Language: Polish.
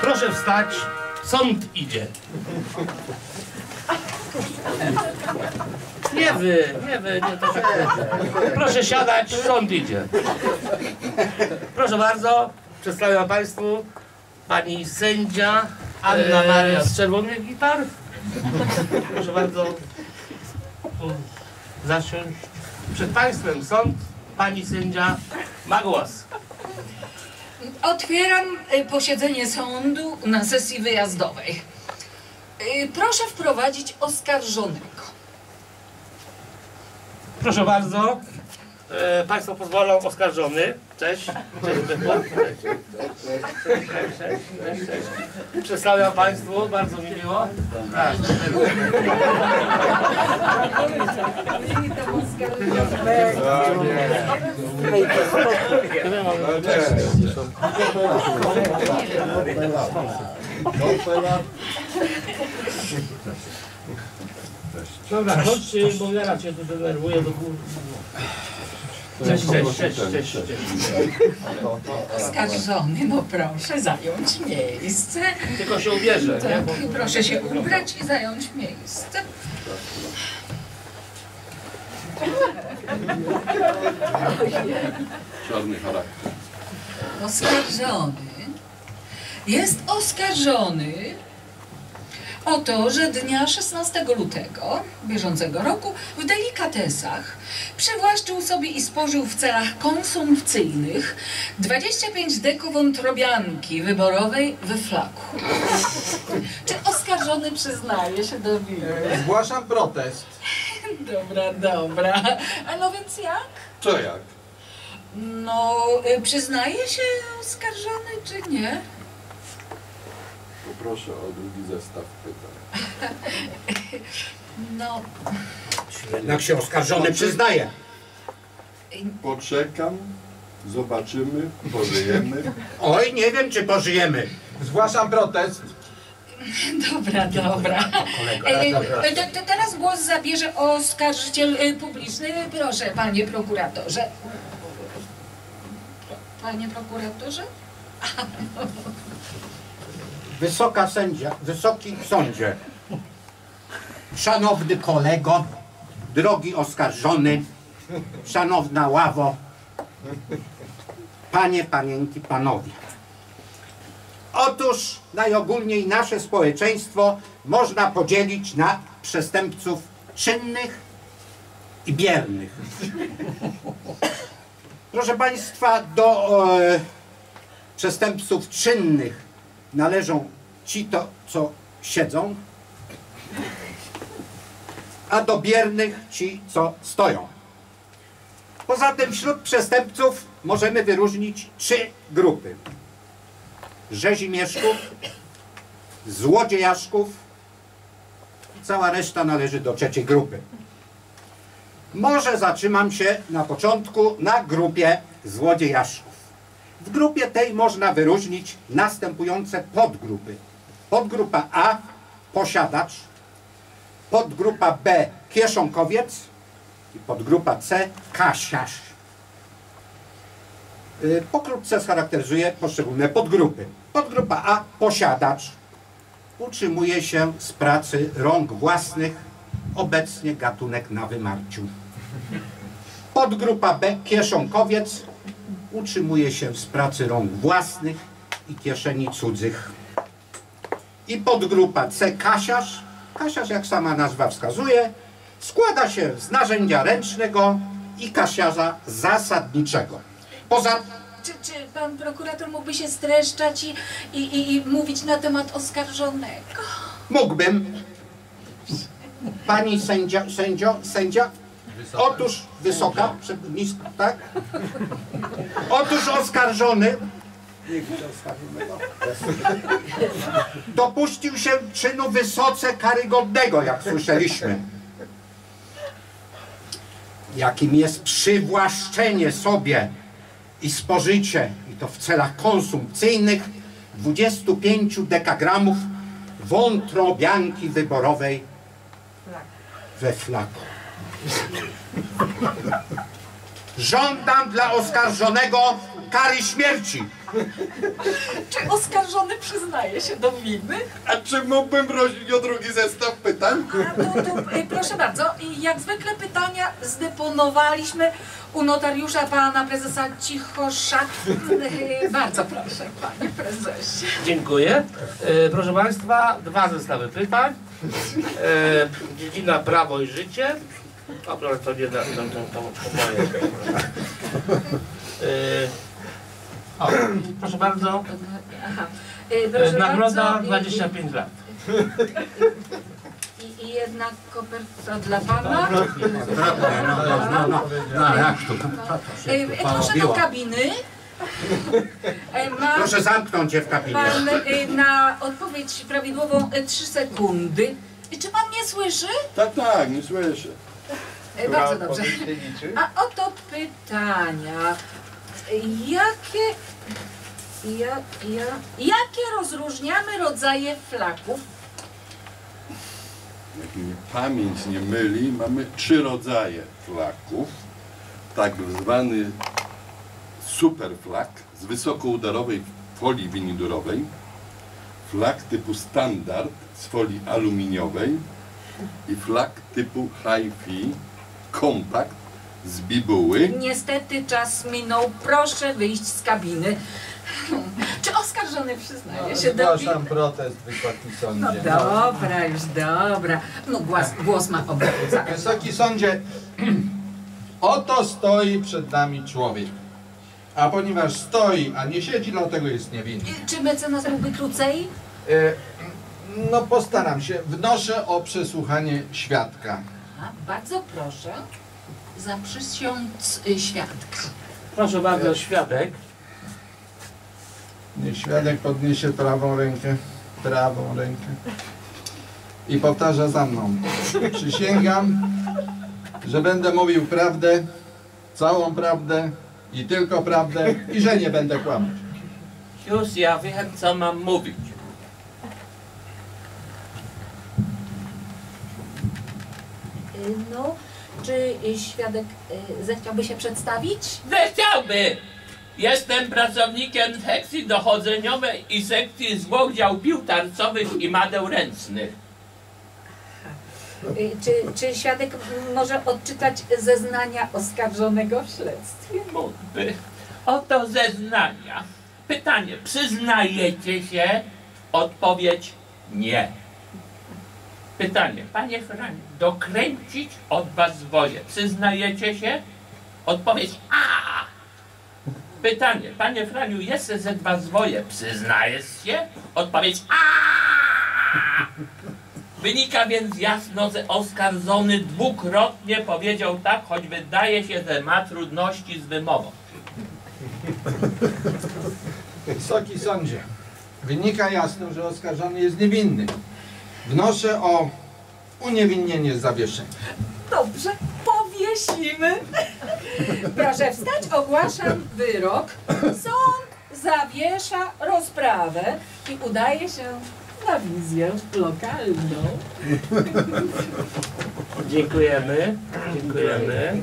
Proszę wstać, sąd idzie. Nie wy, nie wy, nie to tak. Proszę siadać, sąd idzie. Proszę bardzo, przedstawiam Państwu pani sędzia Anna Maria z czerwonych gitar. Proszę bardzo tu zasiąść. Przed Państwem sąd, pani sędzia ma głos. Otwieram y, posiedzenie sądu na sesji wyjazdowej. Y, Proszę wprowadzić oskarżonego. Proszę bardzo. E, państwo pozwolą oskarżony. Cześć. Cześć. Cześć. Cześć, cześć, cześć, cześć. Przedstawiam Państwu, bardzo mi miło. Tak. Dobra, chodźcie, bo Wiara Cię tu denerwuje do góry. Cześć, cześć, cześć, cześć, cześć. Oskarżony, no proszę zająć miejsce. Tylko się ubierze, nie? Tak, Bo proszę się ubrać i zająć miejsce. Czarny charakter. Oskarżony jest oskarżony o to, że dnia 16 lutego bieżącego roku w delikatesach przywłaszczył sobie i spożył w celach konsumpcyjnych 25 deko wątrobianki wyborowej we flaku. Czy oskarżony przyznaje się do winy? Zgłaszam protest. Dobra, dobra. A no więc jak? Co jak? No, y, przyznaje się oskarżony, czy nie? Poproszę o drugi zestaw pytań. No, Jak się oskarżony przyznaje. Poczekam, zobaczymy, pożyjemy. Oj, nie wiem, czy pożyjemy. Zgłaszam protest. dobra, dobra. Kolego, E, dobra. e, to, to teraz głos zabierze oskarżyciel e, publiczny. Proszę, panie prokuratorze. Panie prokuratorze? Wysoka sędzia, wysoki sądzie. Szanowny kolego, drogi oskarżony, szanowna ławo, panie, panienki, panowie. Otóż najogólniej nasze społeczeństwo można podzielić na przestępców czynnych i biernych. Proszę Państwa, do e, przestępców czynnych należą ci to, co siedzą, a do biernych ci, co stoją. Poza tym wśród przestępców możemy wyróżnić trzy grupy. Rzezimieszków, złodziejaszków cała reszta należy do trzeciej grupy. Może zatrzymam się na początku na grupie złodziejaszków. W grupie tej można wyróżnić następujące podgrupy. Podgrupa A posiadacz, podgrupa B kieszonkowiec i podgrupa C kasiarz. Y, Pokrótce scharakteryzuje poszczególne podgrupy. Podgrupa A posiadacz utrzymuje się z pracy rąk własnych, obecnie gatunek na wymarciu. Podgrupa B kieszonkowiec utrzymuje się z pracy rąk własnych i kieszeni cudzych. I podgrupa C kasiarz. Kasiarz, jak sama nazwa wskazuje, składa się z narzędzia ręcznego i kasiarza zasadniczego. Poza Czy, czy pan prokurator mógłby się streszczać i, i, i, mówić na temat oskarżonego? mógłbym pani sędzia, sędzio, sędzia, otóż wysoka, przed- nisko, tak? Otóż oskarżony dopuścił się czynu wysoce karygodnego, jak słyszeliśmy. Jakim jest przywłaszczenie sobie i spożycie, i to w celach konsumpcyjnych, 25 dekagramów wątrobianki wyborowej we flaku. Żądam dla oskarżonego kary śmierci. Czy oskarżony przyznaje się do winy? A czy mógłbym prosić o drugi zestaw pytań? A to, to y, proszę bardzo, jak zwykle pytania zdeponowaliśmy u notariusza pana prezesa Cichosza. Y, Bardzo proszę, panie prezesie. Dziękuję. E, proszę Państwa, dwa zestawy pytań. E, dziedzina prawo i życie. Proszę, to nie da, moje. E, o, proszę bardzo. Aha. Y, E, Proszę nagroda bardzo, i- 25 lat. I, I jedna koperta dla pana. No, no, no, no, no, jak to? Y, y, Proszę do kabiny. Y, Ma Proszę zamknąć się w kabinie. pan y, na odpowiedź prawidłową 3 sekundy. Y, Czy pan mnie słyszy? Tak, tak, nie słyszę. Y, Bardzo dobrze. A oto pytania. Jakie, ja, ja, jakie rozróżniamy rodzaje flaków? Jak mnie pamięć nie myli, mamy trzy rodzaje flaków. Tak zwany superflak z wysokoudarowej folii winidurowej, flak typu standard z folii aluminiowej i flak typu hi-fi kompakt z bibuły. Niestety czas minął. Proszę wyjść z kabiny. Czy oskarżony przyznaje się do winy? Zgłaszam protest, wysoki No sądzie. dobra, już dobra. No głos, głos ma obrońca. Wysoki sądzie, oto stoi przed nami człowiek. A ponieważ stoi, a nie siedzi, dlatego jest niewinny. Czy mecenas mógłby krócej? E, No postaram się. Wnoszę o przesłuchanie świadka. A, bardzo proszę. Zaprzysiąc y, świadka. Proszę bardzo, świadek. Niech świadek podniesie prawą rękę, prawą rękę i powtarza za mną. Przysięgam, że będę mówił prawdę, całą prawdę i tylko prawdę i że nie będę kłamać. Już ja wiem, co mam mówić. No, czy świadek y, zechciałby się przedstawić? Zechciałby! Jestem pracownikiem sekcji dochodzeniowej i sekcji zwłok dział pił tarcowych i madeł ręcznych. Y, Czy, czy świadek może odczytać zeznania oskarżonego w śledztwie? Mógłby. Oto zeznania. Pytanie, przyznajecie się? Odpowiedź nie. Pytanie, panie Franiu, dokręcić od was zwoje. Przyznajecie się? Odpowiedź a. Pytanie, panie Franiu, jest ze dwa zwoje. Przyznajesz się? Odpowiedź a. Wynika więc jasno, że oskarżony dwukrotnie powiedział tak, choć wydaje się, że ma trudności z wymową. Wysoki sądzie, wynika jasno, że oskarżony jest niewinny. Wnoszę o uniewinnienie zawieszenia. Dobrze, powiesimy. Proszę wstać, ogłaszam wyrok. Sąd zawiesza rozprawę i udaje się na wizję lokalną. Dziękujemy. Dziękujemy.